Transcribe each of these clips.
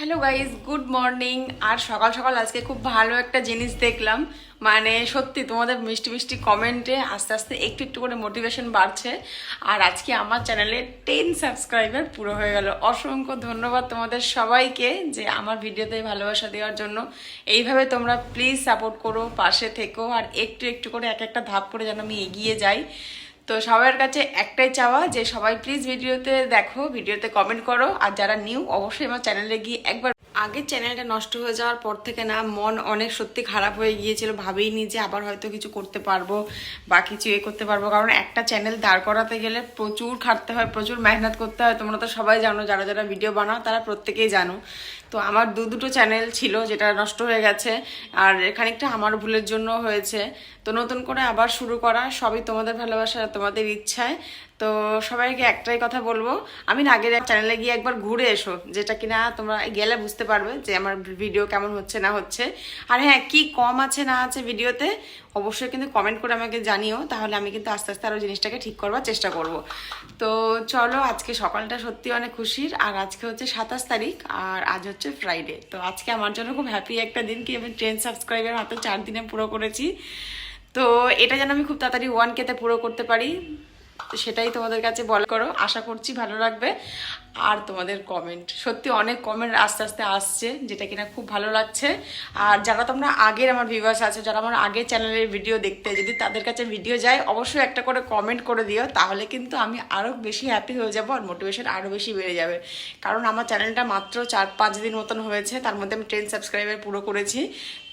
Hello guys good morning আর সকাল সকাল আজকে খুব ভালো একটা জিনিস দেখলাম। মানে সত্যি তোমাদের মিষ্টি মিষ্টি কমেন্টে আস্তে আস্তে একটু একটু করে মোটিভেশন বাড়ছে। আর আজকে আমার চ্যানেলে টেন সাবস্ক্রাইবার পুরো হয়ে গেল। অসংখ্য ধন্যবাদ তোমাদের সবাইকে যে আমার ভিডিওতে ভালোবাসা দেওয়ার জন্য। এইভাবে তোমরা প্লিজ সাপোর্ট করো, পাশে থেকো। আর একটু একটু করে এক একটা ধাপ করে যেন আমি এগিয়ে যাই। তো সবার কাছে একটাই চাওয়া যে সবাই প্লিজ ভিডিওতে দেখো, ভিডিওতে কমেন্ট করো। আর যারা নিউ অবশ্যই আমার চ্যানেলে গিয়ে একবার আগের চ্যানেলটা নষ্ট হয়ে যাওয়ার পর থেকে না মন অনেক সত্যি খারাপ হয়ে গিয়েছিল। ভাবেইনি যে আবার হয়তো কিছু করতে পারব বা কিছু এ করতে পারব। কারণ একটা চ্যানেল দাঁড় করাতে গেলে প্রচুর খাটতে হয়, প্রচুর মেহনত করতে হয়। তোমরা তো সবাই জানো, যারা যারা ভিডিও বানাও তারা প্রত্যেকেই জানো। তো আমার দু দুটো চ্যানেল ছিল যেটা নষ্ট হয়ে গেছে। আর খানিকটা আমার ভুলের জন্য হয়েছে। তো নতুন করে আবার শুরু করা সবই তোমাদের ভালোবাসা তোমাদের ইচ্ছায়। তো সবাইকে একটাই কথা বলব, আমি না আগের চ্যানেলে গিয়ে একবার ঘুরে এসো, যেটা কিনা তোমরা গেলে বুঝতে পারবে যে আমার ভিডিও কেমন হচ্ছে, না হচ্ছে। আর হ্যাঁ কি কম আছে, না আছে ভিডিওতে অবশ্যই কিন্তু কমেন্ট করে আমাকে জানিও, তাহলে আমি কিন্তু আস্তে আস্তে আরও জিনিসটাকে ঠিক করবার চেষ্টা করব। তো চলো, আজকে সকালটা সত্যি অনেক খুশির, আর আজকে হচ্ছে সাতাশ তারিখ, আর আজ হচ্ছে ফ্রাইডে তো আজকে আমার জন্য খুব হ্যাপি একটা দিন কি আমি টেন সাবস্ক্রাইবার মাত্র চার দিনে পুরো করেছি। তো এটা যেন আমি খুব তাড়াতাড়ি ওয়ান কেতে পুরো করতে পারি। সেটাই তোমাদের কাছে বল করো। আশা করছি ভালো লাগবে। আর তোমাদের কমেন্ট সত্যি অনেক কমেন্ট আস্তে আস্তে আসছে, যেটা কিনা খুব ভালো লাগছে। আর যারা তোমরা আগের আমার ভিউয়ার্স আছে, যারা আমার আগের চ্যানেলের ভিডিও দেখতে যদি তাদের কাছে ভিডিও যায়, অবশ্যই একটা করে কমেন্ট করে দিও, তাহলে কিন্তু আমি আরও বেশি হ্যাপি হয়ে যাব আর মোটিভেশন আরও বেশি বেড়ে যাবে। কারণ আমার চ্যানেলটা মাত্র চার পাঁচ দিন মতন হয়েছে, তার মধ্যে আমি টেন সাবস্ক্রাইবার পুরো করেছি।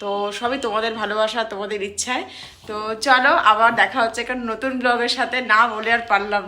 তো সবই তোমাদের ভালোবাসা, তোমাদের ইচ্ছায়। তো চলো আবার দেখা হচ্ছে একটা নতুন ব্লগের সাথে, না বলে আর পারলাম।